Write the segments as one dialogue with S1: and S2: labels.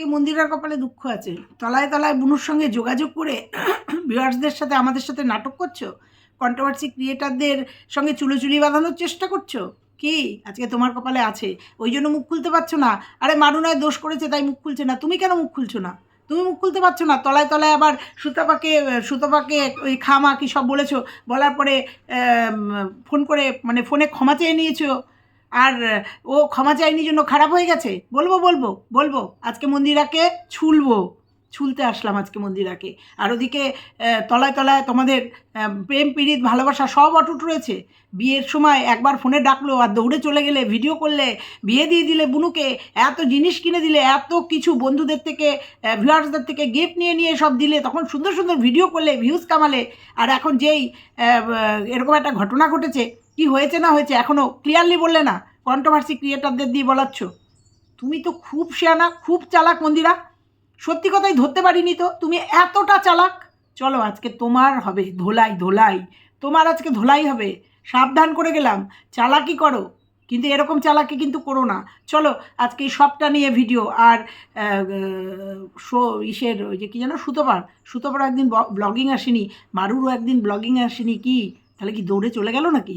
S1: আজকে মন্দিরের কপালে দুঃখ আছে। তলায় তলায় বুনুর সঙ্গে যোগাযোগ করে ভিউয়ার্সদের সাথে, আমাদের সাথে নাটক করছ? কন্ট্রোভার্সি ক্রিয়েটারদের সঙ্গে চুলোচুলি বাঁধানোর চেষ্টা করছ? কি? আজকে তোমার কপালে আছে। ওই জন্য মুখ খুলতে পারছ না। আরে মারুনায় দোষ করেছে, তাই মুখ খুলছে না। তুমি কেন মুখ খুলছো না? তুমি মুখ খুলতে পারছ না। তলায় তলায় আবার সুতপাকে সুতপাকে ওই খামা কি সব বলেছ? বলার পরে ফোন করে মানে ফোনে ক্ষমা চেয়ে নিয়েছো। আর ও ক্ষমা চাইনি জন্য খারাপ হয়ে গেছে? বলব বলব বলব। আজকে মন্দিরাকে ছুলবো। ছুলতে আসলাম আজকে মন্দিরাকে। আর ওদিকে তলায় তলায় তোমাদের প্রেম, পীড়িত, ভালোবাসা সব অটুট রয়েছে। বিয়ের সময় একবার ফোনে ডাকলো আর দৌড়ে চলে গেলে, ভিডিও করলে, বিয়ে দিয়ে দিলে বুনুকে, এত জিনিস কিনে দিলে, এত কিছু বন্ধুদের থেকে ভিউয়ার্সদের থেকে গিফট নিয়ে নিয়ে সব দিলে, তখন সুন্দর সুন্দর ভিডিও করলে ভিউজ কামালে। আর এখন যেই এরকম একটা ঘটনা ঘটেছে কি হয়েছে না হয়েছে এখনও ক্লিয়ারলি বললে না। কন্ট্রোভার্সি ক্রিয়েটারদের দিয়ে বলাচ্ছ। তুমি তো খুব শেয়ানা, খুব চালাক মন্দিরা। সত্যি কথাই ধরতে পারিনি তো, তুমি এতটা চালাক। চলো আজকে তোমার হবে ধোলাই ধোলাই। তোমার আজকে ধোলাই হবে। সাবধান করে গেলাম। চালাকি করো। কিন্তু এরকম চালাকি কিন্তু করো না। চলো আজকে সবটা নিয়ে ভিডিও আর শো, ইসের ওই যে কী যেন, সুতোপার। সুতোপার একদিন ব্লগিং আসেনি। মারুরও একদিন ব্লগিং আসেনি কি? তাহলে কি দৌড়ে চলে গেল নাকি?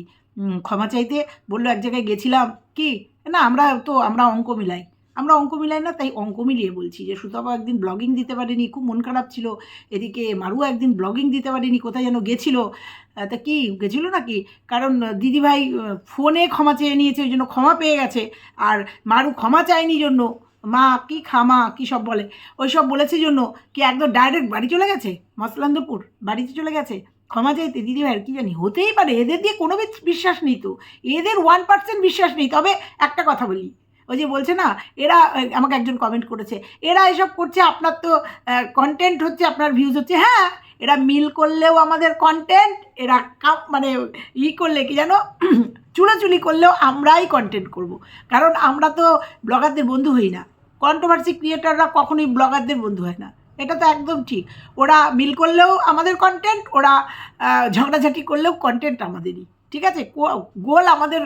S1: ক্ষমা চাইতে বলল এক জায়গায় গেছিলাম। কি? না, আমরা তো, আমরা অঙ্ক মিলাই। আমরা অঙ্ক মিলাই না, তাই অঙ্ক মিলিয়ে বলছি যে সুতপা একদিন ব্লগিং দিতে পারেনি, খুব মন খারাপ ছিল। এদিকে মারু একদিন ব্লগিং দিতে পারেনি, কোথায় যেন গেছিল। তা কি, গেছিল নাকি? কারণ দিদিভাই ফোনে ক্ষমা চেয়ে নিয়েছে, ওই জন্য ক্ষমা পেয়ে গেছে। আর মারু ক্ষমা চায়নি জন্য। মা, কি খামা, কি সব বলে। ওই সব বলেছে জন্য কি একদম ডাইরেক্ট বাড়ি চলে গেছে? মসলান্দপুর, বাড়িতে চলে গেছে? ক্ষমা চাইতে দিদিভাইয়ের কি জানি, হতেই পারে, এদের দিয়ে কোনো বিশ্বাস নেই তো। এদের ওয়ান পার্সেন্ট বিশ্বাস নেই। তবে একটা কথা বলি, ওই যে বলছে না, এরা আমাকে একজন কমেন্ট করেছে, এরা এসব করছে, আপনার তো কন্টেন্ট হচ্ছে, আপনার ভিউজ হচ্ছে। হ্যাঁ এরা মিল করলেও আমাদের কন্টেন্ট এরা কাপ- মানে ই করলে কি জানো, চুলাচুলি করলেও আমরাই কন্টেন্ট করব। কারণ আমরা তো ব্লগারদের বন্ধু হই না। কন্ট্রোভার্সি ক্রিয়েটাররা কখনোই ব্লগারদের বন্ধু হয় না। এটা তো একদম ঠিক। ওরা মিল করলেও আমাদের কন্টেন্ট ওরা ঝগড়াঝাটি করলেও কন্টেন্ট আমাদেরই। ঠিক আছে? গোল আমাদের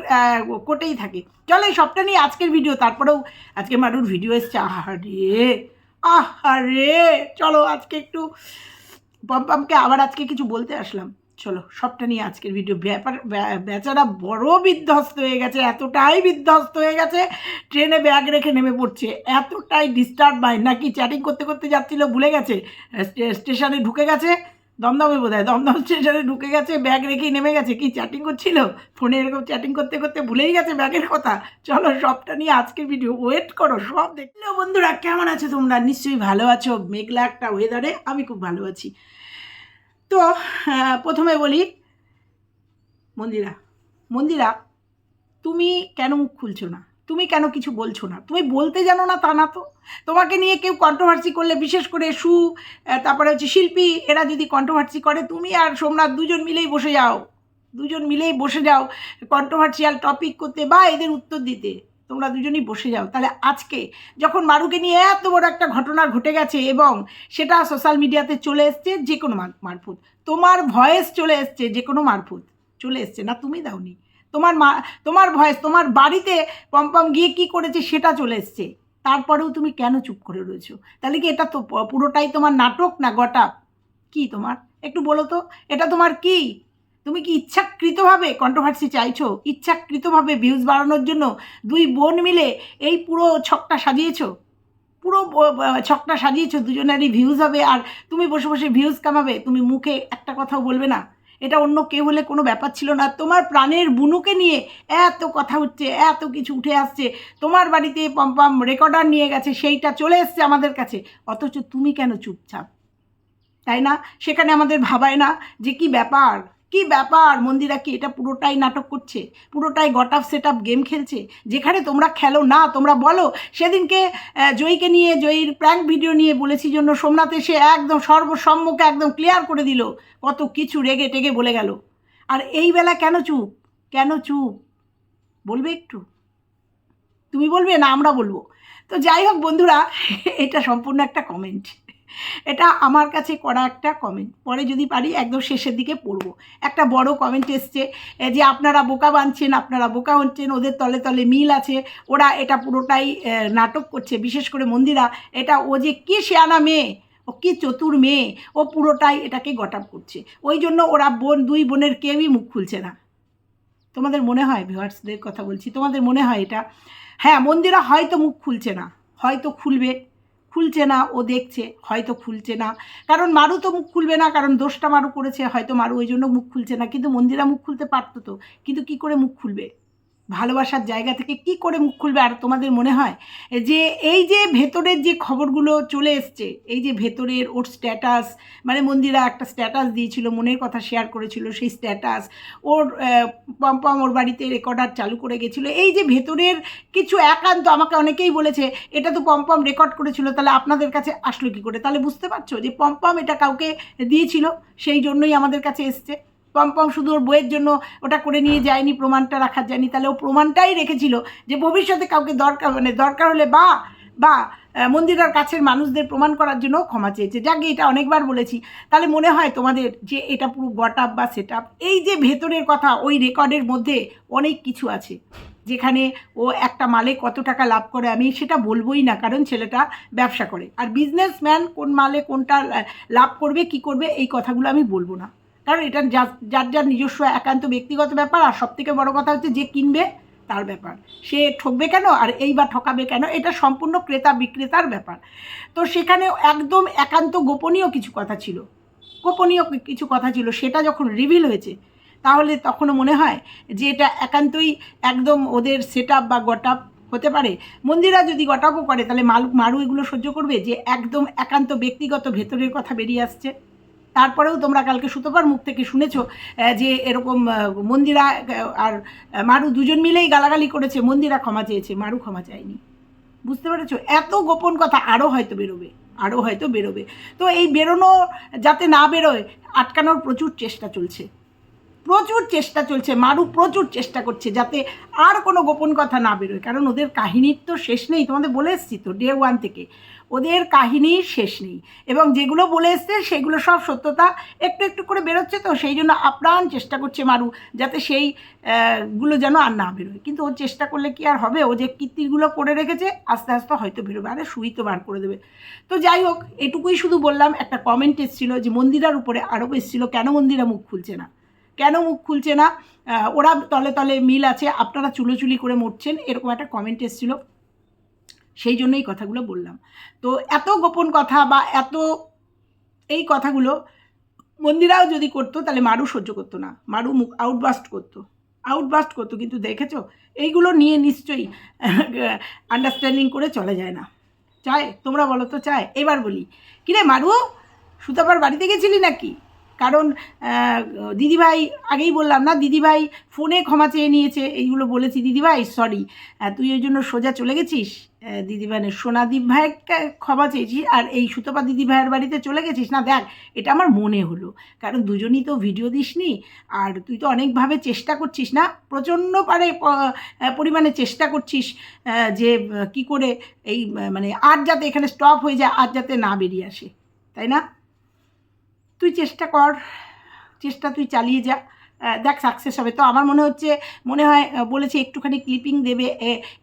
S1: কোটেই থাকে। চলো এই সবটা নিয়ে আজকের ভিডিও তারপরেও আজকে মারুর ভিডিও এসছে। আহারে! আহারে! চলো আজকে একটু পম্পামকে আবার আজকে কিছু বলতে আসলাম। চলো, সবটা নিয়ে আজকের ভিডিও ব্যাপার বেচারা বড় বিধ্বস্ত হয়ে গেছে, এতটাই বিধ্বস্ত হয়ে গেছে, ট্রেনে ব্যাগ রেখে নেমে পড়ছে। এতটাই ডিস্টার্ব হয় নাকি চ্যাটিং করতে করতে যাচ্ছিল, ভুলে গেছে? স্টেশনে ঢুকে গেছে? দমদমে বোধ হয় দমদম স্টেশনে ঢুকে গেছে, ব্যাগ রেখেই নেমে গেছে, কি চ্যাটিং করছিল? ফোনে এরকম চ্যাটিং করতে করতে ভুলেই গেছে ব্যাগের কথা। চলো, সবটা নিয়ে আজকের ভিডিও ওয়েট করো, সব দেখলে বন্ধুরা, কেমন আছো তোমরা? নিশ্চয়ই ভালো আছো। মেঘলা একটা ওয়েদারে আমি খুব ভালো আছি। তো আহ, প্রথমে বলি মন্দিরা মন্দিরা তুমি কেন মুখ খুলছো না? তুমি কেন কিছু বলছো না? তুমি বলতে জানো না তা না তো। তোমাকে নিয়ে কেউ কন্ট্রোভার্সি করলে বিশেষ করে সু তারপরে হচ্ছে শিল্পী এরা যদি কন্ট্রোভার্সি করে তুমি আর সোমনাথ দুজন মিলেই বসে যাও। দুজন মিলেই বসে যাও কন্ট্রোভার্সিয়াল টপিক করতে বা এদের উত্তর দিতে। তোমরা দুজনই বসে যাও। তাহলে আজকে যখন মারুকে নিয়ে এত বড় একটা ঘটনা ঘটে গেছে এবং সেটা সোশ্যাল মিডিয়াতে চলে এসছে যে কোনো মার- মারফত। তোমার ভয়েস চলে এসছে যে কোনো মারফত। চলে এসছে, না তুমি দাওনি। তোমার মা তোমার ভয়েস তোমার বাড়িতে পম্পম গিয়ে কি করেছে সেটা চলে এসছে। তারপরেও তুমি কেন চুপ করে রয়েছো? তাহলে কি এটা তো পুরোটাই তোমার নাটক না গটা? কি তোমার? একটু বলো তো। এটা তোমার কি? তুমি কি ইচ্ছাকৃতভাবে কন্ট্রোভার্সি চাইছো? ইচ্ছাকৃতভাবে ভিউজ বাড়ানোর জন্য দুই বোন মিলে এই পুরো ছকটা সাজিয়েছো? পুরো ছকটা সাজিয়েছো, দুজনেরই ভিউজ হবে আর তুমি বসে বসে ভিউজ কামাবে, তুমি মুখে একটা কথাও বলবে না। এটা অন্য কেউ হলে কোনো ব্যাপার ছিল না। তোমার প্রাণের বুনুকে নিয়ে এত কথা হচ্ছে, এত কিছু উঠে আসছে। তোমার বাড়িতে পম্পাম রেকর্ডার নিয়ে গেছে, সেইটা চলে এসছে আমাদের কাছে। অথচ তুমি কেন চুপচাপ? তাই না? সেখানে আমাদের ভাবায় না যে কি ব্যাপার? কি ব্যাপার? মন্দিরা কি এটা পুরোটাই নাটক করছে? পুরোটাই got up set up game খেলছে? যেখানে তোমরা খেলো না, তোমরা বলো। সেদিনকে জয়ীকে নিয়ে, জয়ীর প্র্যাঙ্ক ভিডিও নিয়ে বলেছি জন্য সোমনাথ এসে একদম সর্বসম্মুখে একদম ক্লিয়ার করে দিল। কত কিছু রেগে টেগে বলে গেল। আর এই বেলা কেন চুপ? কেন চুপ? বলবে একটু? তুমি বলবে না, আমরা বলব। তো যাই হোক বন্ধুরা, এটা সম্পূর্ণ একটা কমেন্ট এটা আমার কাছে করা একটা কমেন্ট পরে যদি পারি একদম শেষের দিকে পড়ব। একটা বড় কমেন্ট এসছে যে আপনারা বোকা বানছেন, আপনারা বোকা হচ্ছেন, ওদের তলে তলে মিল আছে, ওরা এটা পুরোটাই নাটক করছে, বিশেষ করে মন্দিরা, এটা ও যে কি শেয়ানা মেয়ে, ও কি চতুর মেয়ে, ও পুরোটাই এটাকে গটাপ করছে। ওই জন্য ওরা বোন, দুই বোনের কেউই মুখ খুলছে না। তোমাদের মনে হয় ভিউয়ার্সদের কথা বলছি, তোমাদের মনে হয় এটা? হ্যাঁ মন্দিরা হয়তো মুখ খুলছে না, হয়তো খুলবে। খুলছে না, ও দেখছে, হয়তো খুলছে না। কারণ মারু তো মুখ খুলবে না, কারণ দোষটা মারু করেছে, হয়তো মারু ওই জন্য মুখ খুলছে না। কিন্তু মন্দিরা মুখ খুলতে পারতো তো। কিন্তু কি করে মুখ খুলবে? ভালোবাসার জায়গা থেকে কি করে মুখ খুলবে আর তোমাদের মনে হয়? যে এই যে ভেতরের যে খবরগুলো চলে এসছে, এই যে ভেতরের ওর স্ট্যাটাস মানে মন্দিরা একটা স্ট্যাটাস দিয়েছিল, মনের কথা শেয়ার করেছিল, সেই স্ট্যাটাস ওর পম্পম ওর বাড়িতে রেকর্ডার চালু করে গেছিল, এই যে ভেতরের কিছু একান্ত, আমাকে অনেকেই বলেছে, এটা তো পম্পম রেকর্ড করেছিল, তাহলে আপনাদের কাছে আসলো কী করে? তাহলে বুঝতে পারছ যে পম্পম এটা কাউকে দিয়েছিল, সেই জন্যই আমাদের কাছে এসছে। পম্পম শুধু ওর বইয়ের জন্য ওটা করে নিয়ে যায়নি, প্রমাণটা রাখার যায়নি, তাহলে ও প্রমাণটাই রেখেছিল যে ভবিষ্যতে কাউকে দরকার মানে দরকার হলে বা বা মন্দিরের কাছের মানুষদের প্রমাণ করার জন্য ক্ষমা চেয়েছে। যাকে এটা অনেকবার বলেছি। তাহলে মনে হয় তোমাদের যে এটা পুরো গট আপ বা সেট আপ এই যে ভেতরের কথা, ওই রেকর্ডের মধ্যে অনেক কিছু আছে, যেখানে ও একটা মালে কত টাকা লাভ করে, আমি সেটা বলবোই না, কারণ ছেলেটা ব্যবসা করে। আর বিজনেসম্যান কোন মালে কোনটা লাভ করবে, কি করবে, এই কথাগুলো আমি বলব না। কারণ এটা যার যার নিজস্ব একান্ত ব্যক্তিগত ব্যাপার, আর সবথেকে বড় কথা হচ্ছে যে কিনবে তার ব্যাপার। সে ঠকবে কেন আর এই বা ঠকাবে কেন, এটা সম্পূর্ণ ক্রেতা বিক্রেতার ব্যাপার। তো সেখানে একদম একান্ত গোপনীয় কিছু কথা ছিল। গোপনীয় কিছু কথা ছিল। সেটা যখন রিভিল হয়েছে, তাহলে তখনও মনে হয় যে এটা একান্তই একদম ওদের সেট বা গট হতে পারে। মন্দিরা যদি গটাপও করে, তাহলে মালু, মারু এগুলো সহ্য করবে? যে একদম একান্ত ব্যক্তিগত ভেতরের কথা বেরিয়ে আসছে। তারপরেও তোমরা কালকে সুতোপার মুখ থেকে শুনেছো যে এরকম মন্দিরা আর মারু দুজন মিলেই গালাগালি করেছে, মন্দিরা ক্ষমা চেয়েছে, মারু ক্ষমা চায়নি। বুঝতে পেরেছ? এত গোপন কথা আরও হয়তো বেরোবে আরও হয়তো বেরোবে। তো এই বেরোনো যাতে না বেরোয়, আটকানোর প্রচুর চেষ্টা চলছে। প্রচুর চেষ্টা চলছে, মারু প্রচুর চেষ্টা করছে, যাতে আর কোনো গোপন কথা না বেরোয়। কারণ ওদের কাহিনীর তো শেষ নেই, তোমাদের বলে এসছি তো ডে ওয়ান থেকে। ওদের কাহিনীর শেষ নেই। এবং যেগুলো বলে এসছে, সেগুলো সব সত্যতা একটু একটু করে বেরোচ্ছে তো, সেই জন্য আপ্রাণ চেষ্টা করছে মারু, যাতে সেই গুলো যেন আর না বেরোয়। কিন্তু ও চেষ্টা করলে কি আর হবে? ও যে কীর্তিগুলো করে রেখেছে, আস্তে আস্তে হয়তো বেরোবে। আরে সুই তো বার করে দেবে। তো যাই হোক, এটুকুই শুধু বললাম, একটা কমেন্ট এসেছিল যে মন্দিরার উপরে আরও এসেছিল, কেন মন্দিরা মুখ খুলছে না? কেন মুখ খুলছে না? ওরা তলে তলে মিল আছে, আপনারা চুলোচুলি করে মরছেন, এরকম একটা কমেন্ট এসেছিল। সেই জন্যই কথাগুলো বললাম। তো এত গোপন কথা বা এত এই কথাগুলো মন্দিরাও যদি করতো, তাহলে মারু সহ্য করতো না। মারু মুখ আউটবাস্ট করতো। আউটবাস্ট করতো, কিন্তু দেখেছ? এইগুলো নিয়ে নিশ্চয়ই আন্ডারস্ট্যান্ডিং করে চলে যায় না। চায়? তোমরা বলো তো চায়? এবার বলি। কিরে মারু, সুতাপার বাড়িতে গেছিলি নাকি? কারণ দিদিভাই, আগেই বললাম না, দিদিভাই ফোনে ক্ষমা চেয়ে নিয়েছে, এইগুলো বলেছি, দিদিভাই সরি তুই ওই জন্য সোজা চলে গেছিস? দিদিভাইয়ের সোনাদীপ ভাইকে ক্ষমা চেয়েছিস, আর এই সুতপা দিদিভাইয়ের বাড়িতে চলে গেছিস? না, দেখ, এটা আমার মনে হলো, কারণ দুজনই তো ভিডিও দিসনি, আর তুই তো অনেকভাবে চেষ্টা করছিস না, প্রচণ্ড পারে পরিমাণে চেষ্টা করছিস যে কি করে এই মানে আর যাতে এখানে স্টপ হয়ে যায়, আর যাতে না বেরিয়ে আসে, তাই না? তুই চেষ্টা কর, চেষ্টা তুই চালিয়ে যা দেখ সাকসেস হবে। তো আমার মনে হচ্ছে, মনে হয় বলেছে একটুখানি ক্লিপিং দেবে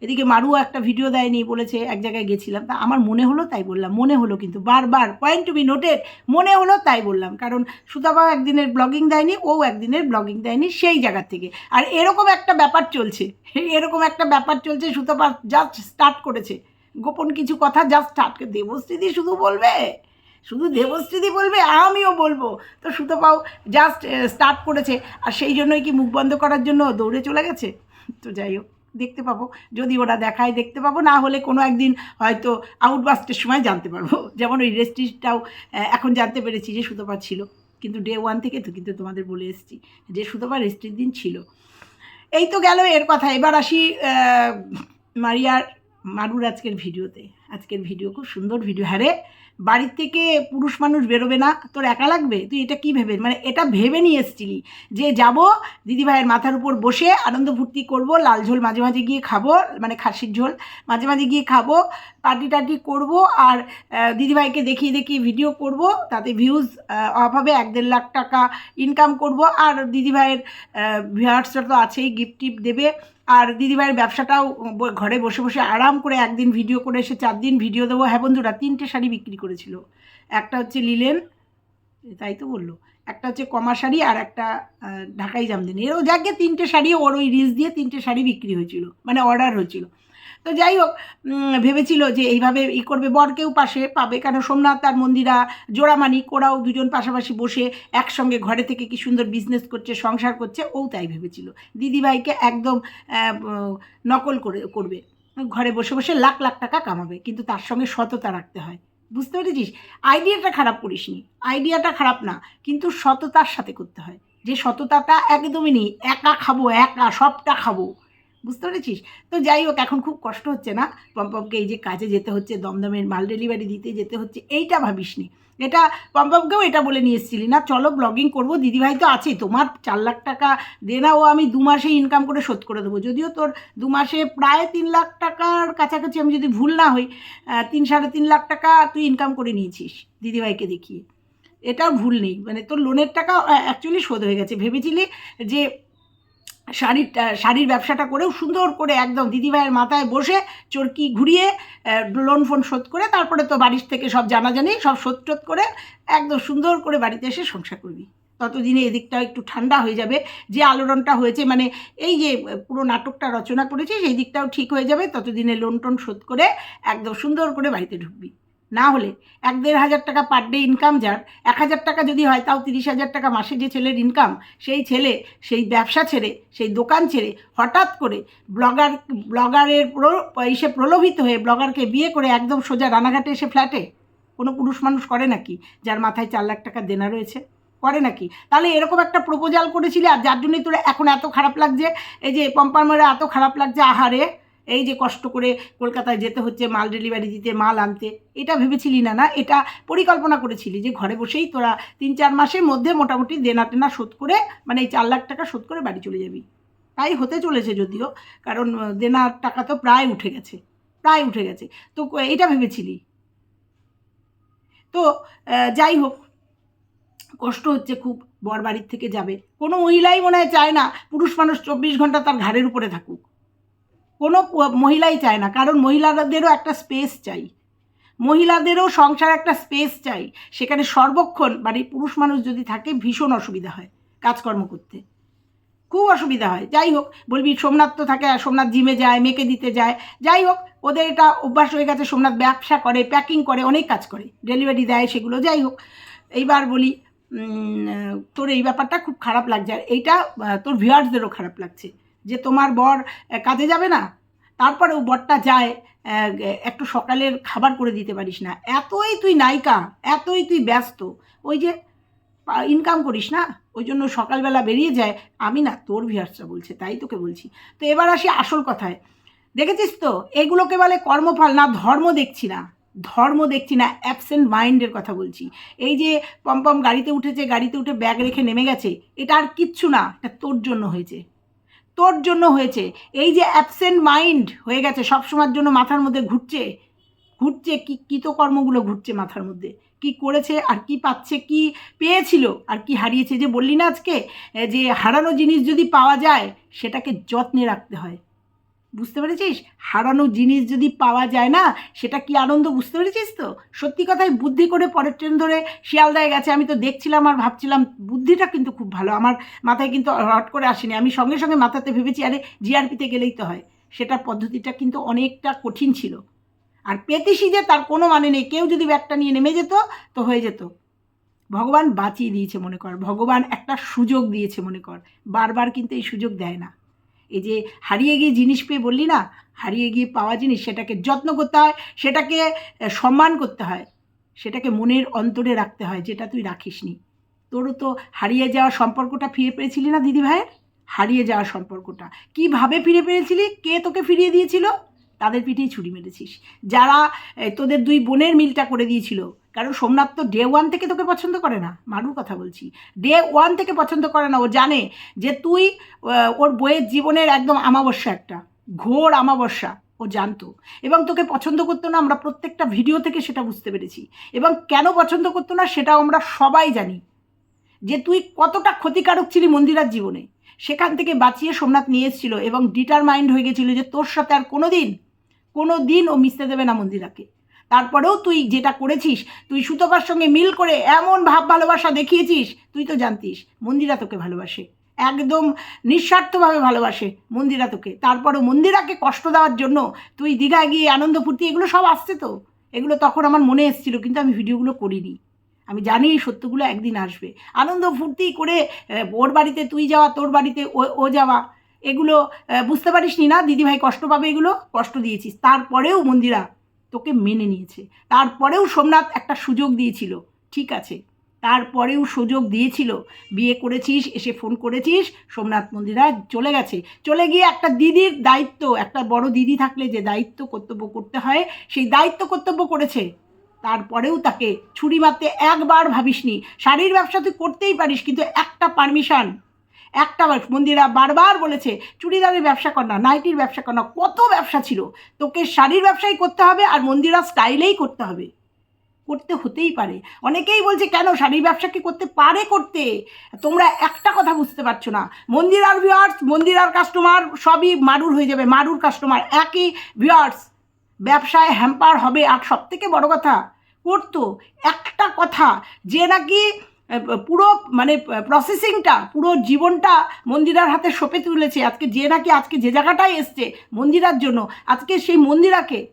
S1: এদিকে মারুও একটা ভিডিও দেয়নি, বলেছে এক জায়গায় গেছিলাম। তা আমার মনে হলো তাই বললাম, মনে হলো কিন্তু বারবার পয়েন্ট টু বি নোটেড মনে হলো তাই বললাম। কারণ সুতাবাও একদিনের ব্লগিং দেয়নি, ও একদিনের ব্লগিং দেয়নি সেই জায়গা থেকে। আর এরকম একটা ব্যাপার চলছে, এরকম একটা ব্যাপার চলছে সুতাবা জাস্ট স্টার্ট করেছে। গোপন কিছু কথা জাস্ট স্টার্ট দেবশ্রীদি শুধু বলবে? শুধু দেবশ্রীদি বলবে, আমিও বলব। তো সুতপাও জাস্ট স্টার্ট করেছে। আর সেই জন্যই কি মুখ বন্ধ করার জন্য দৌড়ে চলে গেছে? তো যাই হোক, দেখতে পাবো। যদি ওরা দেখায়, দেখতে পাবো। না হলে কোনো একদিন হয়তো আউটবাস্টের সময় জানতে পারব। যেমন ওই রেস্ট্রিটাও এখন জানতে পেরেছি যে সুতপা ছিল। কিন্তু ডে ওয়ান থেকে তো কিন্তু তোমাদের বলে এসেছি যে সুতপা রেস্ট্রির দিন ছিল। এই তো গেল এর কথা। এবার আসি মারিয়ার, মারুর আজকের ভিডিওতে। আজকের ভিডিও খুব সুন্দর ভিডিও। হ্যাঁ রে? বাড়ির থেকে পুরুষ মানুষ বেরোবে না, তোর একা লাগবে? তুই এটা কি ভেবে মানে এটা ভেবে নিয়ে এসেছিলি যে যাব দিদিভাইয়ের মাথার উপর বসে আনন্দ ফুর্তি করব, লাল ঝোল মাঝে মাঝে গিয়ে খাব মানে খাসির ঝোল মাঝে মাঝে গিয়ে খাব, পার্টি টার্টি করব আর দিদিভাইকে দেখিয়ে দেখিয়ে ভিডিও করব, তাতে ভিউজ অভাবে এক দেড় লাখ টাকা ইনকাম করব আর দিদিভাইয়ের ভিউয়ার্সরা তো আছেই গিফট টিপ দেবে। আর দিদিভাইয়ের ব্যবসাটাও ঘরে বসে বসে আরাম করে একদিন ভিডিও করে এসে চার দিন ভিডিও দেবো। হ্যাঁ বন্ধুরা, তিনটে শাড়ি বিক্রি করেছিল। একটা হচ্ছে লিলেন, তাই তো বলল। একটা হচ্ছে কমা শাড়ি আর একটা ঢাকাই জামদানি। এরও যাকে তিনটে শাড়ি, ওর ওই রিলস দিয়ে তিনটে শাড়ি বিক্রি হয়েছিল মানে অর্ডার হয়েছিল। তো যাই হোক ভেবেছিল যে এইভাবে ই করবে, বরকেও পাশে পাবে, কেন সোমনাথ তার মন্দিরা জোড়ামানি ওরাও দুজন পাশাপাশি বসে একসঙ্গে ঘরে থেকে কি সুন্দর বিজনেস করছে, সংসার করছে, ও তাই ভেবেছিল। দিদিভাইকে একদম নকল করে, করবে। ঘরে বসে বসে লাখ লাখ টাকা কামাবে, কিন্তু তার সঙ্গে সততা রাখতে হয়। বুঝতে পেরেছিস? আইডিয়াটা খারাপ করিস নি আইডিয়াটা খারাপ না, কিন্তু সততার সাথে করতে হয়। যে সততাটা একদমই নেই, একা খাব, একা, সবটা খাব। বুঝতে পেরেছিস? তো যাই হোক, এখন খুব কষ্ট হচ্ছে না? পম্পমকে এই যে কাজে যেতে হচ্ছে, দমদমের মাল ডেলিভারি দিতে যেতে হচ্ছে, এইটা ভাবিসনি। এটা পম্পমকেও এটা বলে নিয়ে এসেছিলি। না, চলো ব্লগিং করব। দিদিভাই তো আছেই তোমার চার লাখ টাকা দে ও আমি দু মাসে ইনকাম করে শোধ করে দেবো। যদিও তোর দু মাসে প্রায় তিন লাখ টাকার কাছাকাছি আমি যদি ভুল না হই তিন, সাড়ে তিন লাখ টাকা তুই ইনকাম করে নিয়েছিস দিদিভাইকে দেখিয়ে। এটাও ভুল নেই। মানে তোর লোনের টাকা অ্যাকচুয়ালি শোধ হয়ে গেছে। ভেবেছিলি যে শাড়ির শাড়ির ব্যবসাটা করেও সুন্দর করে একদম দিদিভাইয়ের মাথায় বসে চরকি ঘুরিয়ে লোন ফোন শোধ করে তারপরে তো বাড়ির থেকে সব জানাজানি, সব শোধ টোধ করে একদম সুন্দর করে বাড়িতে এসে সংসার করবি। ততদিনে এদিকটা একটু ঠান্ডা হয়ে যাবে। যে আলোড়নটা হয়েছে মানে এই যে পুরো নাটকটা রচনা করেছিস সেই দিকটাও ঠিক হয়ে যাবে। ততদিনে লোন টোন শোধ করে একদম সুন্দর করে বাড়িতে ঢুকবি। না হলে এক দেড় হাজার টাকা পার ডে ইনকাম যার, এক হাজার টাকা যদি হয় তাও তিরিশ হাজার টাকা মাসে যে ছেলের ইনকাম সেই ছেলে সেই ব্যবসা ছেড়ে, সেই দোকান ছেড়ে হঠাৎ করে ব্লগার ব্লগারের এসে প্রলোভিত হয়ে ব্লগারকে বিয়ে করে একদম সোজা রানাঘাটে এসে ফ্ল্যাটে কোনো পুরুষ মানুষ করে নাকি? যার মাথায় চার লাখ টাকা দেনা রয়েছে, করে নাকি? তাহলে এরকম একটা প্রপোজাল করেছিলি আর যার জন্যই তোর এখন এত খারাপ লাগছে? এই যে পম্পার মেরে এত খারাপ লাগছে, আহারে! এই যে কষ্ট করে কলকাতায় যেতে হচ্ছে, মাল ডেলিভারি দিতে, মাল আনতে, এটা ভেবেছিলি না না? এটা পরিকল্পনা করেছিলি যে ঘরে বসেই তোরা তিন চার মাসের মধ্যে মোটামুটি দেনা টেনা শোধ করে মানে এই চার লাখ টাকা শোধ করে বাড়ি চলে যাবি। তাই হতে চলেছে যদিও, কারণ দেনার টাকা তো প্রায় উঠে গেছে, প্রায় উঠে গেছে। তো এটা ভেবেছিলি? তো যাই হোক, কষ্ট হচ্ছে খুব, বর বাড়ির থেকে যাবে। কোনো মহিলাই মনে হয় চায় না, পুরুষ মানুষ চব্বিশ ঘণ্টা তার ঘাড়ের উপরে থাকুক। কোনো মহিলাই চায় না। কারণ মহিলাদেরও একটা স্পেস চাই। মহিলাদেরও সংসার একটা স্পেস চাই। সেখানে সর্বক্ষণ মানে পুরুষ মানুষ যদি থাকে, ভীষণ অসুবিধা হয় কাজকর্ম করতে। খুব অসুবিধা হয়। যাই হোক, বলবি সোমনাথ তো থাকে, সোমনাথ জিমে যায়, মেয়েকে দিতে যায়। যাই হোক, ওদের এটা অভ্যাস হয়ে গেছে, সোমনাথ ব্যবসা করে প্যাকিং করে, অনেক কাজ করে। ডেলিভারি দেয় সেগুলো, যাই হোক। এইবার বলি তোর এই ব্যাপারটা খুব খারাপ লাগছে। আর এইটা তোর ভিউয়ার্সদেরও খারাপ লাগছে। যে তোমার বর কাজে যাবে না? তারপরেও বরটা যায় একটু সকালের খাবার করে দিতে পারিস না। এতই তুই নায়িকা, এতই তুই ব্যস্ত। ওই যে ইনকাম করিস না? ওই জন্য সকালবেলা বেরিয়ে যায়। আমি না, তোর ভিউয়ার্সরা বলছে, তাই তোকে বলছি। তো এবার আসি আসল কথায়। দেখেছিস তো? এগুলোকে বলে কর্মফল না, ধর্ম দেখছি না। ধর্ম দেখছি না অ্যাবসেন্ট মাইন্ডের কথা বলছি। এই যে, পম্পম গাড়িতে উঠেছে, গাড়িতে উঠে ব্যাগ রেখে নেমে গেছে, এটা আর কিচ্ছু না, এটা তোর জন্য হয়েছে। তোর জন্য হয়েছে। এই যে অ্যাবসেন্ট মাইন্ড হয়ে গেছে সব সময়ের জন্য মাথার মধ্যে ঘুরছে। ঘুরছে কি কৃতকর্মগুলো ঘুরছে মাথার মধ্যে। কি করেছে আর কি পাচ্ছে, কি পেয়েছিল আর কি হারিয়েছে। যে বললি না আজকে যে হারানো জিনিস যদি পাওয়া যায়, সেটাকে যত্নে রাখতে হয়। বুঝতে পেরেছিস? হারানো জিনিস যদি পাওয়া যায় না, সেটা কি আনন্দ বুঝতে পেরেছিস তো? সত্যি কথাই বুদ্ধি করে পরের ট্রেন ধরে শিয়ালদায় গেছে, আমি তো দেখছিলাম আর ভাবছিলাম বুদ্ধিটা কিন্তু খুব ভালো, আমার মাথায় কিন্তু হট করে আসেনি। আমি সঙ্গে সঙ্গে মাথাতে ভেবেছি, আরে জিআরপিতে গেলেই তো হয়। সেটার পদ্ধতিটা কিন্তু অনেকটা কঠিন ছিল। আর পেতিসি যে তার কোনো মানে নেই, কেউ যদি ব্যাগটা নিয়ে নেমে যেত, তো হয়ে যেত। ভগবান বাঁচিয়ে দিয়েছে মনে কর, ভগবান একটা সুযোগ দিয়েছে মনে কর, বারবার কিন্তু এই সুযোগ দেয় না। এই যে হারিয়ে গিয়ে জিনিস পেয়ে বললি না? হারিয়ে গিয়ে পাওয়া জিনিস, সেটাকে যত্ন করতে হয়, সেটাকে সম্মান করতে হয়, সেটাকে মনের অন্তরে রাখতে হয়, যেটা তুই রাখিসনি। তোরও তো হারিয়ে যাওয়া সম্পর্কটা ফিরে পেয়েছিলি না দিদি ভাইয়ের? হারিয়ে যাওয়া সম্পর্কটা। কীভাবে ফিরে পেয়েছিলি? কে তোকে ফিরিয়ে দিয়েছিল? তাদের পিঠেই ছুরি মেরেছিস। যারা তোদের দুই বোনের মিলটা করে দিয়েছিল কারণ সোমনাথ তো ডে ওয়ান থেকে তোকে পছন্দ করে না, মারুর কথা বলছি। ডে ওয়ান থেকে পছন্দ করে না, ও জানে যে তুই ওর বইয়ের জীবনের একদম আমাবস্যা একটা, ঘোর আমাবস্যা, ও জানতো। এবং তোকে পছন্দ করতো না, আমরা প্রত্যেকটা ভিডিও থেকে সেটা বুঝতে পেরেছি। এবং কেন পছন্দ করতো না, সেটাও আমরা সবাই জানি। যে তুই কতটা ক্ষতিকারক ছিলি মন্দিরার জীবনে, সেখান থেকে বাঁচিয়ে সোমনাথ নিয়ে এসেছিল এবং ডিটারমাইন্ড হয়ে গেছিল যে তোর সাথে আর কোনো দিন কোনো দিন ও মিশতে দেবে না মন্দিরাকে। তারপরেও তুই যেটা করেছিস, তুই সুতপার সঙ্গে মিল করে এমন ভাব ভালোবাসা দেখিয়েছিস, তুই তো জানতিস, মন্দিরা তোকে ভালোবাসে। একদম নিঃস্বার্থভাবে ভালোবাসে মন্দিরা তোকে। তারপরও মন্দিরাকে কষ্ট দেওয়ার জন্য তুই দীঘায় গিয়ে আনন্দ ফুর্তি, এগুলো সব আসছে তো। এগুলো তখন আমার মনে এসেছিল, কিন্তু আমি ভিডিওগুলো করিনি। আমি জানি এই সত্যগুলো একদিন আসবে। আনন্দ ফুর্তি করে ওর বাড়িতে তুই যাওয়া, তোর বাড়িতে ও ও যাওয়া, এগুলো বুঝতে পারিস নি না? দিদিভাই কষ্ট পাবে এগুলো? কষ্ট দিয়েছিস। তারপরেও মন্দিরা তোকে মেনে নিয়েছে। তারপরেও সোমনাথ একটা সুযোগ দিয়েছিল, ঠিক আছে? তারপরেও সুযোগ দিয়েছিল। বিয়ে করেছিস, এসে ফোন করেছিস, সোমনাথ মন্দিরা চলে গেছে। চলে গিয়ে একটা দিদির দায়িত্ব, একটা বড় দিদি থাকলে যে দায়িত্ব কর্তব্য করতে হয়, সেই দায়িত্ব কর্তব্য করেছে। তারপরেও তাকে ছুরি মারতে একবার ভাবিসনি। শাড়ির ব্যবসা তুই করতেই পারিস, কিন্তু একটা পারমিশন একটা বার- মন্দিরা বারবার বলেছে, চুড়িদারের ব্যবসা কর না, নাইটির ব্যবসা কর না, কত ব্যবসা ছিল। তোকে শাড়ির ব্যবসাই করতে হবে আর মন্দিরা স্টাইলেই করতে হবে। করতে হতেই পারে। অনেকেই বলছে, কেন শাড়ির ব্যবসা কি করতে পারে করতে? তোমরা একটা কথা বুঝতে পারছ না। মন্দিরার ভিওয়ার্স মন্দিরার কাস্টমার সবই মারুর হয়ে যাবে, মারুর কাস্টমার একই। ভিওয়ার্স ব্যবসায় হ্যাম্পার হবে। আর সব থেকে বড় কথা, করতো। একটা কথা, যে নাকি পুরো মানে প্রসেসিংটা পুরো জীবনটা মন্দিরার হাতে সঁপে তুলেছে। আজকে যে নাকি, আজকে যে জায়গাটায় এসছে মন্দিরার জন্য, আজকে সেই মন্দিরাকে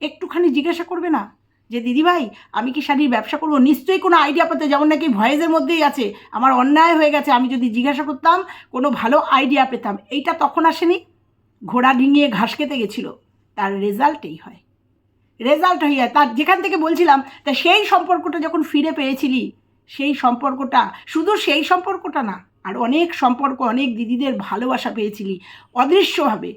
S1: একটুখানি জিজ্ঞাসা করবে না? যে, দিদিভাই, আমি কি শাড়ির ব্যবসা করব? নিশ্চয়ই কোনো আইডিয়া পেতে যেমন নাকি? ভয়েসের মধ্যেই আছে। আমার অন্যায় হয়ে গেছে, আমি যদি জিজ্ঞাসা করতাম, কোনো ভালো আইডিয়া পেতাম। এইটা তখন আসেনি। ঘোড়া ডিঙিয়ে ঘাস খেতে গেছিল। তার রেজাল্ট এই হয়। রেজাল্ট হয়ে যায়। তার যেখান থেকে বলছিলাম, তা সেই সম্পর্কটা যখন ফিরে পেয়েছিলি সেই সম্পর্কটা, শুধু সেই সম্পর্কটা না, আর অনেক সম্পর্ক, অনেক দিদিদের ভালোবাসা পেয়েছিলি। অদৃশ্যভাবে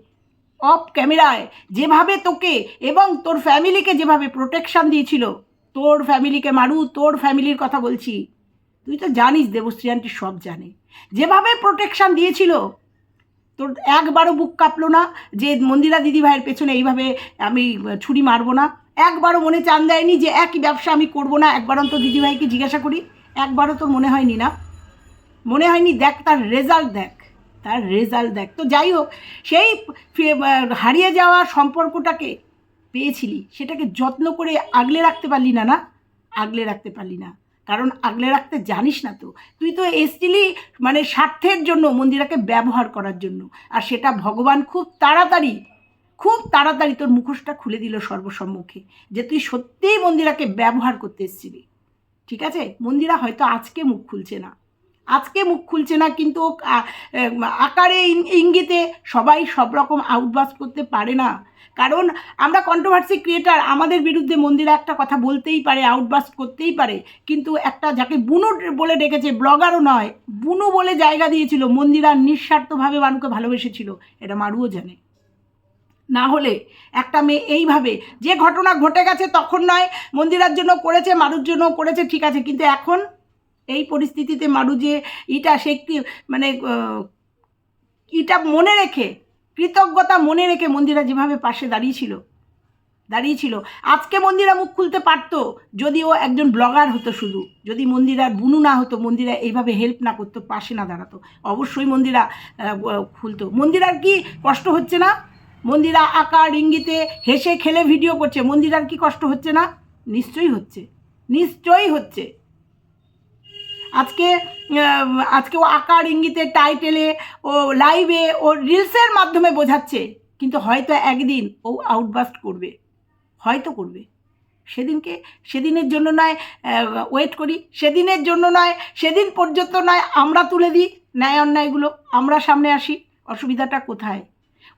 S1: অফ ক্যামেরায় যেভাবে তোকে এবং তোর ফ্যামিলিকে যেভাবে প্রোটেকশান দিয়েছিল, তোর ফ্যামিলিকে মারু, তোর ফ্যামিলির কথা বলছি। তুই তো জানিস দেবশ্রী আন্টি সব জানে। যেভাবে প্রোটেকশান দিয়েছিল, তোর একবারও বুক কাঁপলো না যে মন্দিরা দিদিভাইয়ের পেছনে এইভাবে আমি ছুরি মারবো না। একবারও মনে চান দেয়নি যে একই ব্যবসা আমি করব না। একবার অন্তত দিদিভাইকে জিজ্ঞাসা করি। একবারও তো মনে হয়নি না। মনে হয়নি দেখ তার রেজাল্ট দেখ, তার রেজাল্ট দেখ। তো যাই হোক, সেই হারিয়ে যাওয়া সম্পর্কটাকে পেয়েছিলি, সেটাকে যত্ন করে আগলে রাখতে পারলি না না? আগলে রাখতে পারলি না। কারণ আগলে রাখতে জানিস না তো। তুই তো এসছিলি মানে স্বার্থের জন্য, মন্দিরাকে ব্যবহার করার জন্য। আর সেটা ভগবান খুব তাড়াতাড়ি খুব তাড়াতাড়ি তোর মুখোশটা খুলে দিল সর্বসম্মুখে যে তুই সত্যিই মন্দিরাকে ব্যবহার করতে এসেছিলি। ঠিক আছে? মন্দিরা হয়তো আজকে মুখ খুলছে না। আজকে মুখ খুলছে না, কিন্তু আকারে ইঙ্গিতে সবাই সব রকম আউটবাস্ট করতে পারে না। কারণ আমরা কন্ট্রোভার্সি ক্রিয়েটার আমাদের বিরুদ্ধে মন্দিরা একটা কথা বলতেই পারে আউটবাস্ট করতেই পারে। কিন্তু একটা যাকে বুনো বলে ডেকেছে, ব্লগারও নয়, বুনু বলে জায়গা দিয়েছিল, মন্দিরা নিঃস্বার্থভাবে মানুষকে ভালোবেসেছিল, এটা মারুও জানে। না হলে একটা মেয়ে এইভাবে, যে ঘটনা ঘটে গেছে তখন নয়, মন্দিরার জন্য করেছে, মারুর জন্য করেছে, ঠিক আছে, কিন্তু এখন এই পরিস্থিতিতে মারু যে ইটা, সে মানে ইটা মনে রেখে, কৃতজ্ঞতা মনে রেখে মন্দিরা যেভাবে পাশে দাঁড়িয়েছিল দাঁড়িয়েছিল আজকে মন্দিরা মুখ খুলতে পারতো যদি ও একজন ব্লগার হতো শুধু, যদি মন্দিরার বুনু না হতো, মন্দিরা এইভাবে হেল্প না করতো, পাশে না দাঁড়াতো, অবশ্যই মন্দিরা খুলতো, মন্দিরার কি কষ্ট হচ্ছে না? মন্দিরা আকার ইঙ্গিতে হেসে খেলে ভিডিও করছে। মন্দিরার কি কষ্ট হচ্ছে না? নিশ্চয়ই হচ্ছে। নিশ্চয়ই হচ্ছে। আজকে আজকে ও আকার ইঙ্গিতে টাইটেলে ও লাইভে ও রিলসের মাধ্যমে বোঝাচ্ছে। কিন্তু হয়তো একদিন ও আউটবাস্ট করবে। হয়তো করবে। সেদিনকে, সেদিনের জন্য নয় ওয়েট করি। সেদিনের জন্য নয়, সেদিন পর্যন্ত নয়, আমরা তুলে দিই ন্যায় অন্যায়গুলো। আমরা সামনে আসি। অসুবিধাটা কোথায়?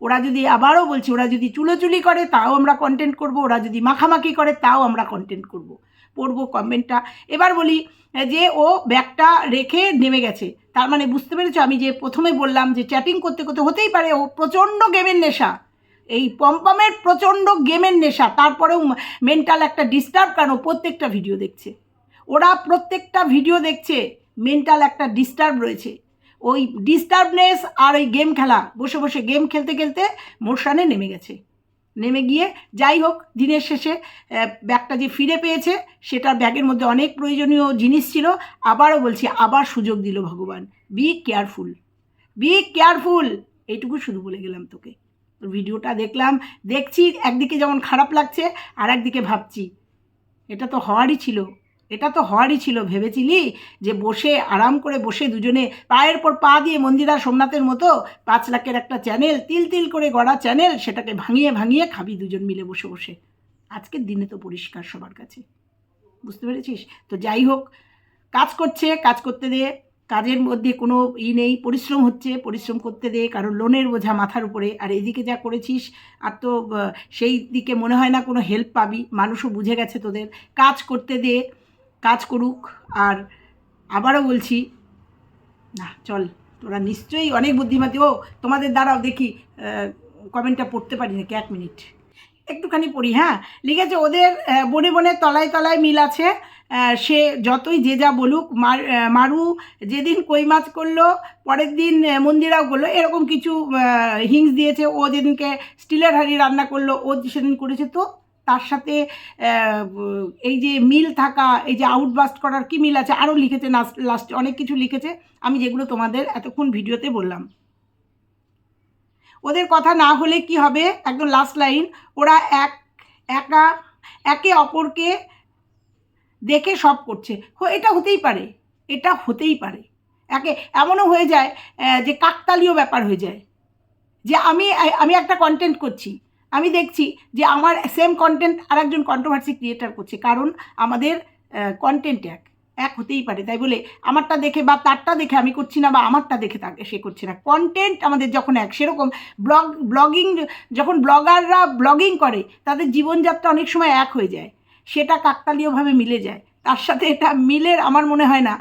S1: ওরা যদি আবারও বলছি, ওরা যদি চুলোচুলি করে, তাও আমরা কন্টেন্ট করব। ওরা যদি মাখামাখি করে, তাও আমরা কন্টেন্ট করব। পড়ব কমেন্টটা এবার বলি যে ও ব্যাগটা রেখে নেমে গেছে। তার মানে বুঝতে পেরেছ? আমি যে প্রথমে বললাম যে চ্যাটিং করতে করতে হতেই পারে, ও প্রচণ্ড গেমের নেশা। এই পম্পমের প্রচণ্ড গেমের নেশা। তারপরেও মেন্টাল একটা ডিস্টার্ব কেন প্রত্যেকটা ভিডিও দেখছে। ওরা প্রত্যেকটা ভিডিও দেখছে মেন্টাল একটা ডিস্টার্ব রয়েছে। ওই ডিস্টার্বনেস আর ওই গেম খেলা। বসে বসে গেম খেলতে খেলতে মোরশানে নেমে গেছে। নেমে গিয়ে যাই হোক, দিনের শেষে ব্যাগটা যে ফিরে পেয়েছে সেটা ব্যাগের মধ্যে অনেক প্রয়োজনীয় জিনিস ছিল। আবারও বলছি, আবার সুযোগ দিল ভগবান। বি কেয়ারফুল বি কেয়ারফুল এইটুকু শুধু বলে গেলাম তোকে। ভিডিওটা দেখলাম, দেখছি, একদিকে যেমন খারাপ লাগছে আর একদিকে ভাবছি। এটা তো হওয়ারই ছিল। এটা তো হওয়ারই ছিল, ভেবেছিলি? যে বসে, আরাম করে বসে দুজনে পায়ের পর পা দিয়ে মন্দিরা সোমনাথের মতো পাঁচ লাখের একটা চ্যানেল, তিল তিল করে গড়া চ্যানেল, সেটাকে ভাঙিয়ে ভাঙিয়ে খাবি দুজন মিলে বসে বসে। আজকের দিনে তো পরিষ্কার সবার কাছে। বুঝতে পেরেছিস? তো যাই হোক, কাজ করছে, কাজ করতে দে। কাজের মধ্যে কোনো ই নেই, পরিশ্রম হচ্ছে, পরিশ্রম করতে দে, কারণ লোনের বোঝা মাথার উপরে। আর এদিকে যা করেছিস, আর তো সেই দিকে মনে হয় না কোনো হেল্প পাবি। মানুষও বুঝে গেছে তোদের। কাজ করতে দে। কাজ করুক। আর আবারও বলছি, না, চল, তোরা নিশ্চয়ই অনেক বুদ্ধিমতী। ও, তোমাদের দ্বারাও দেখি কমেন্টটা পড়তে পারি নাকি? এক মিনিট। একটুখানি পড়ি হ্যাঁ? লিখেছে, ওদের বনে বনে তলায় তলায় মিল আছে। সে যতই যে যা বলুক, মার মারু, যেদিন কই মাছ করল, পরের দিন মন্দিরাও করল। এরকম কিছু হিংস দিয়েছে। ও যেদিনকে স্টিলের হাঁড়ি রান্না করল, ও সেদিন করেছে। তো তার সাথে এই যে মিল থাকা, এই যে আউটবাস্ট করার কি মিল আছে? আরও লিখেছে লাস্ট অনেক কিছু লিখেছে। আমি যেগুলো তোমাদের এতক্ষণ ভিডিওতে বললাম। ওদের কথা না হলে কি হবে? একদম লাস্ট লাইন ওরা এক, একা, একে অপরকে দেখে সব করছে। এটা হতেই পারে। এটা হতেই পারে। একে, এমনও হয়ে যায় যে কাকতালীয় ব্যাপার হয়ে যায়। যে আমি আমি একটা কন্টেন্ট করছি। আমি দেখছি যে আমার সেম কন্টেন্ট আর একজন কন্ট্রোভার্সি ক্রিয়েটার করছে, কারণ আমাদের কন্টেন্ট এক এক হতেই পারে। তাই বলে আমারটা দেখে বা তারটা দেখে আমি করছি না বা আমারটা দেখে তাকে সে করছে না। কন্টেন্ট আমাদের যখন এক, সেরকম ব্লগ ব্লগিং যখন ব্লগাররা ব্লগিং করে, তাদের জীবনযাত্রা অনেক সময় এক হয়ে যায়। সেটা কাকতালীয়ভাবে মিলে যায়। তার সাথে এটা মিলের আমার মনে হয় না,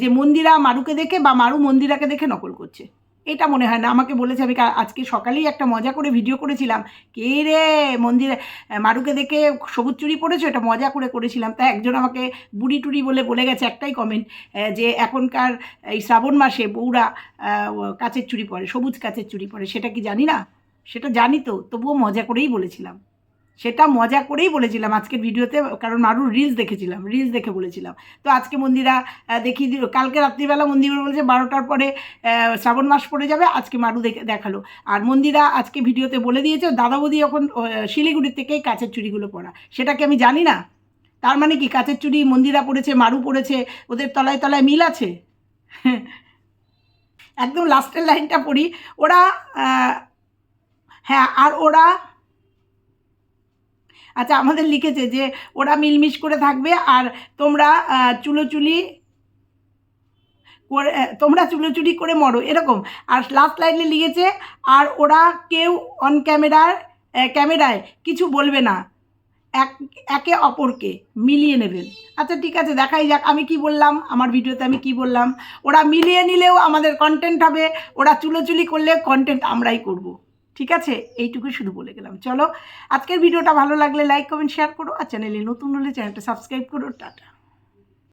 S1: যে মন্দিরা মারুকে দেখে বা মারু মন্দিরাকে দেখে নকল করছে। এটা মনে হয় না। আমাকে বলেছে, আমি আজকে সকালেই একটা মজা করে ভিডিও করেছিলাম। কে রে? মন্দিরে মারুকে দেখে সবুজ চুরি পড়েছো এটা মজা করে করেছিলাম। তা একজন আমাকে বুড়ি টুড়ি বলে বলে গেছে একটাই কমেন্ট যে এখনকার এই শ্রাবণ মাসে বউরা কাচের চুড়ি পরে, সবুজ কাচের চুরি পরে। সেটা কি জানি না? সেটা জানি তো, তবুও মজা করেই বলেছিলাম। সেটা মজা করেই বলেছিলাম আজকের ভিডিওতে, কারণ মারুর রিলস দেখেছিলাম রিলস দেখে বলেছিলাম। তো আজকে মন্দিরা দেখিয়ে দিল। কালকে রাত্রিবেলা মন্দিরা বলেছে বারোটার পরে শ্রাবণ মাস পড়ে যাবে, আজকে মারু দেখে দেখাল। আর মন্দিরা আজকে ভিডিওতে বলে দিয়েছে দাদা বৌদি এখন শিলিগুড়ির থেকেই কাচের চুড়িগুলো পরা সেটাকে আমি জানি না। তার মানে কি, কাচের চুড়ি মন্দিরা পড়েছে, মারু পড়েছে, ওদের তলায় তলায় মিল আছে? একদম লাস্টের লাইনটা পড়ি। ওরা হ্যাঁ আর ওরা আচ্ছা আমাদের লিখেছে যে ওরা মিলমিশ করে থাকবে আর তোমরা চুলোচুলি করে তোমরা চুলোচুরি করে মরো, এরকম। আর লাস্ট লাইনে লিখেছে, আর ওরা কেউ অন ক্যামেরার ক্যামেরায় কিছু বলবে না। এক, একে অপরকে মিলিয়ে নেবেন আচ্ছা ঠিক আছে, দেখাই যাক, আমি কি বললাম? আমার ভিডিওতে আমি কি বললাম? ওরা মিলিয়ে নিলেও আমাদের কন্টেন্ট হবে, ওরা চুলোচুলি করলে কন্টেন্ট আমরাই করব। ঠিক আছে? এইটুকুই শুধু বলে গেলাম। চলো, আজকের ভিডিওটা ভালো লাগলে লাইক কমেন্ট শেয়ার করো আর চ্যানেলে নতুন হলে চ্যানেলটা সাবস্ক্রাইব করো। টাটা।